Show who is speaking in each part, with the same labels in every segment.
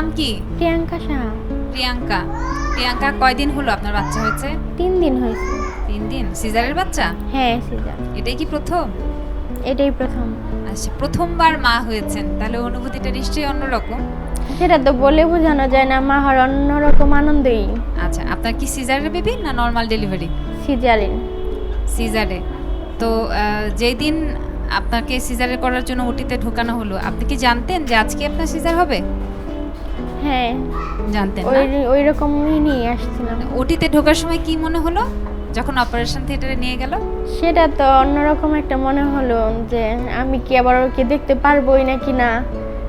Speaker 1: নাম কি?
Speaker 2: প্রিয়াঙ্কা শাহ।
Speaker 1: প্রিয়াঙ্কা। প্রিয়াঙ্কা কয়দিন হলো আপনার বাচ্চা হয়েছে?
Speaker 2: তিন দিন হয়েছে।
Speaker 1: তিন দিন। সিজারের বাচ্চা?
Speaker 2: হ্যাঁ সিজার।
Speaker 1: এটাই কি প্রথম?
Speaker 2: এটাই প্রথম।
Speaker 1: আচ্ছা প্রথমবার মা হয়েছেন তাহলে অনুভূতিটা নিশ্চয়ই অন্যরকম।
Speaker 2: সেটা তো বলে বোঝানো যায় না মা হওয়ার অন্যরকম আনন্দই।
Speaker 1: আচ্ছা আপনার কি সিজারের বেবি না নর্মাল ডেলিভারি?
Speaker 2: সিজারিন।
Speaker 1: সিজারে। তো আহ, যেই দিন আপনাকে সিজারে করার জন্য ওটিতে ঢোকানো হলো আপনি কি জানতেন যে আজকে আপনার সিজার হবে?
Speaker 2: হ্যাঁ।
Speaker 1: জানতেন
Speaker 2: ওই
Speaker 1: না
Speaker 2: ওই রকমই নিয়ে আসছিলাম।
Speaker 1: ওটিতে ঢোকার সময় কি মনে হলো? যখন অপারেশন থিয়েটারে নিয়ে গেল?
Speaker 2: সেটা তো অন্যরকম একটা মনে হলো যে আমি কি আবার ওকে দেখতে পারবোই নাকি না?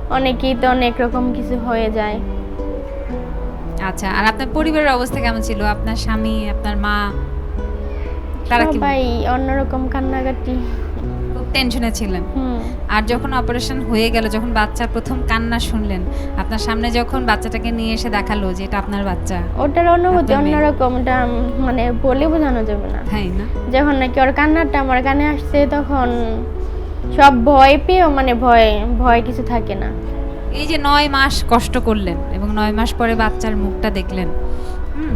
Speaker 2: অনেকেই তো অনেক রকম কিছু হয়ে যায়।
Speaker 1: আচ্ছা আর আপনার পরিবারের অবস্থা কেমন ছিল? আপনার স্বামী আপনার মা তারা কি
Speaker 2: সবাই অন্যরকম কান্নাকাটি।
Speaker 1: খুব টেনশনে ছিলেন।
Speaker 2: হুম।
Speaker 1: আর যখন অপারেশন হয়ে গেল যখন বাচ্চার প্রথম কান্না শুনলেন আপনার সামনে যখন বাচ্চাটাকে নিয়ে এসে দেখাল যে এটা আপনার বাচ্চা
Speaker 2: ওটার অনুভূতি অন্যরকম ওটা মানে বলে বোঝানো যাবে না।
Speaker 1: তাই না?
Speaker 2: যখন নাকি ওর কান্নাটা আমার কানে আসছে তখন সব ভয় পেয়েও মানে ভয় ভয় কিছু থাকে না।
Speaker 1: এই যে নয় মাস কষ্ট করলেন এবং নয় মাস পরে বাচ্চার মুখটা দেখলেন হুম,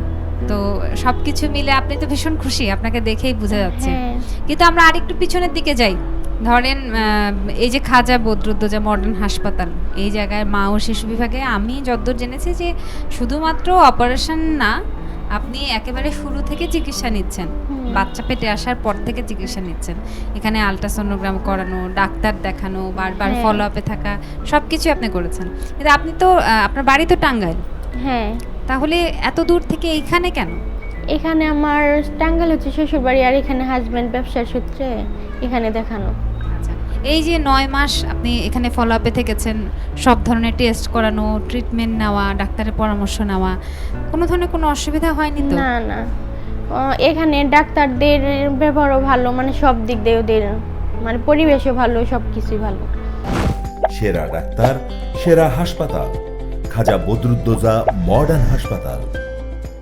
Speaker 1: তো সবকিছু মিলে আপনি তো ভীষণ খুশি আপনাকে দেখেই বোঝা যাচ্ছে।
Speaker 2: হ্যাঁ।
Speaker 1: কিন্তু আমরা আরেকটু পিছনের দিকে যাই। ধরেন এই যে খাজা বদরুদ্দোজা মডার্ন হাসপাতাল এই জায়গায় মা ও শিশু বিভাগে আমি যতদূর জেনেছি যে শুধুমাত্র অপারেশন না আপনি একেবারে শুরু থেকে চিকিৎসা নিচ্ছেন। বাচ্চা পেটে আসার পর থেকে চিকিৎসা নিচ্ছেন। এখানে আলট্রাসোনোগ্রাম করানো ডাক্তার দেখানো বারবার
Speaker 2: হ্যাঁ।
Speaker 1: ফলো আপে থাকা সব কিছুই আপনি করেছেন। কিন্তু আপনি তো আপনার বাড়ি তো টাঙ্গাইল।
Speaker 2: হ্যাঁ।
Speaker 1: তাহলে এত দূর থেকে এইখানে কেন?
Speaker 2: এখানে আমার টাঙ্গাল হচ্ছে শ্বশুরবাড়ি আর এখানে হাজব্যান্ড ব্যবসার সূত্রে এখানে দেখানো।
Speaker 1: আচ্ছা এই যে নয় মাস আপনি এখানে ফলো আপে থেকেছেন সব ধরনের টেস্ট করানো ট্রিটমেন্ট নেওয়া ডাক্তারের পরামর্শ নেওয়া কোনো ধরনের কোনো অসুবিধা হয়নি তো?
Speaker 2: না না। এখানে ডাক্তারদের ব্যবহারও ভালো মানে সব দিক দিয়ে ওদের মানে পরিবেশও ভালো সব কিছুই ভালো।
Speaker 3: সেরা ডাক্তার সেরা হাসপাতাল। খাজা বদরুদ্দোজা মডার্ন হাসপাতাল।